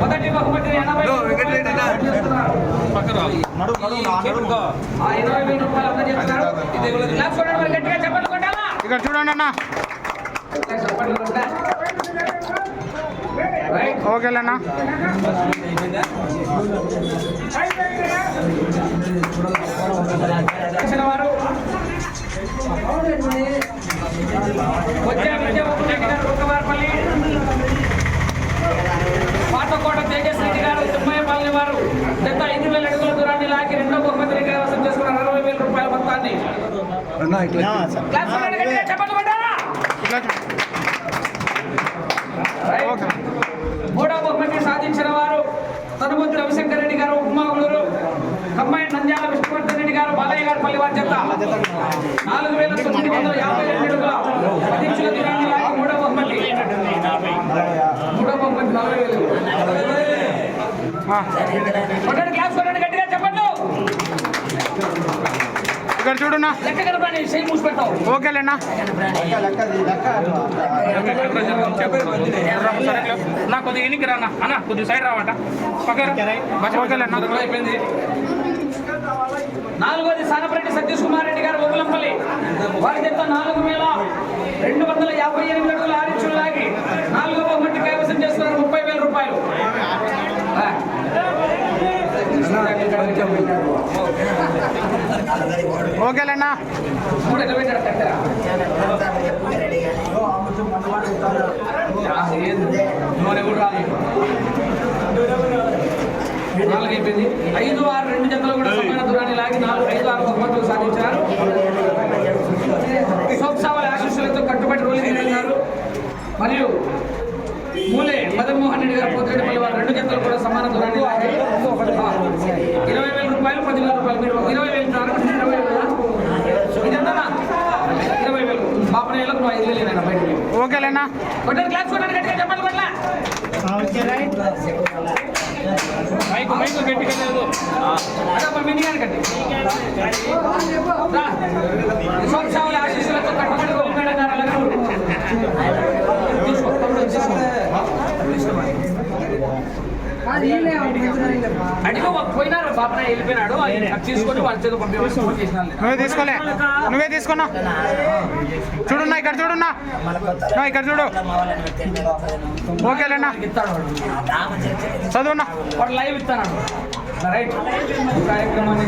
మొదటి బహుమతి ఎనభై ఇక్కడ చూడండి అన్న. ఓకేలేనా వచ్చే విద్యావంతులు రెడ్డి గారు రుక్కవారిపల్లి పాతకోట తేజస్ రెడ్డి గారు తిమ్మయ్యపల్లి వారు గత ఐదు వేల అడుగుల దూరాన్ని లాగి రెండో బహుమతిని కైవసం చేసుకున్న అరవై వేల రూపాయల మొత్తాన్ని కొట్టాలా? ఇట్లా? మూడో. బహుమతి సాధించిన వారు తనుమూర్తి రవిశంకర్ రెడ్డి గారు ఉప్మాగులూరు కమ్మాయి నంద్యాల విష్ణువర్ధన్ రెడ్డి గారు బాలయ్య గారు పల్లి వారి చెత్త నాలుగు వేల తొమ్మిది వందల యాభై రెండు అడుగుల పదించుల దూరాన్ని లాగి మూడో బహుమతి. మూడో బహుమతి నలభై వేలు. గట్టిగా చెప్పండి. ఇక్కడ చూడున్నా. ఓకేలేనా నా కొద్దిగా ఎన్నికి రానా? అన్న కొద్దిగా సైడ్ రావంట. ఓకేలేనా నాలుగోది సానపరెడ్డి సతీష్ కుమార్ రెడ్డి గారు ఒగులంపల్లి వారి చెత్త నాలుగు వేల రెండు వందల యాభై ఎనిమిది అడుగుల ఆరించులు లాగి నాలుగో బహుమతి కైవసం చేస్తున్నారు ముప్పై వేల రూపాయలు. ఓకేలేనా నాలుగు అయిపోయింది ఐదు ఆరు రెండు జతలు కూడా సమాన దూరాన్ని లాగి నాలుగు ఐదు ఆరు బహుమతులు సాధించారు. సోప్సావల ఆశీస్సులతో కట్టుబడి రోజు రెడ్డి మరియు మూలే మదన్మోహన్ రెడ్డి గారు పోతిరెడ్డిపల్లి వారు రెండు జతలు కూడా సమాన దూరాన్ని లాగి ఆ, ఇరవై వేల రూపాయలు పదివేల రూపాయలు మీరు ఇరవై వేలు ప్రారంభించి ఇరవై వేలు ఇదంతా ఇరవై వేలు బాపనేలకు నువ్వు ఐదు వేలు నేను బయటకి ఓకేలేనా మైకు మైకు గట్టిగా లేదు మినీ అనకండి అడిగో పోయినారు వెళ్ళిపోయినాడు తీసుకొని వాళ్ళ చేత నువ్వే తీసుకోలే. నువ్వే తీసుకున్నా చూడున్నా ఇక్కడ చూడున్నా. ఇక్కడ చూడు. ఓకేలేనా? చదువున్నా. లైవ్ ఇస్తాను రైట్. కార్యక్రమాన్ని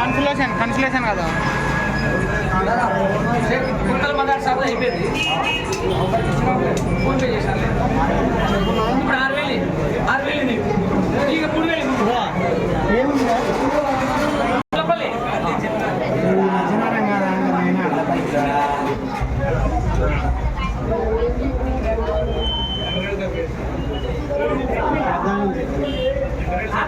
కన్సులేషన్ కన్సులేషన్ కదా. గుంటల మదార్ సార్ అయిపోయింది. ఫోన్ పే చేశాను.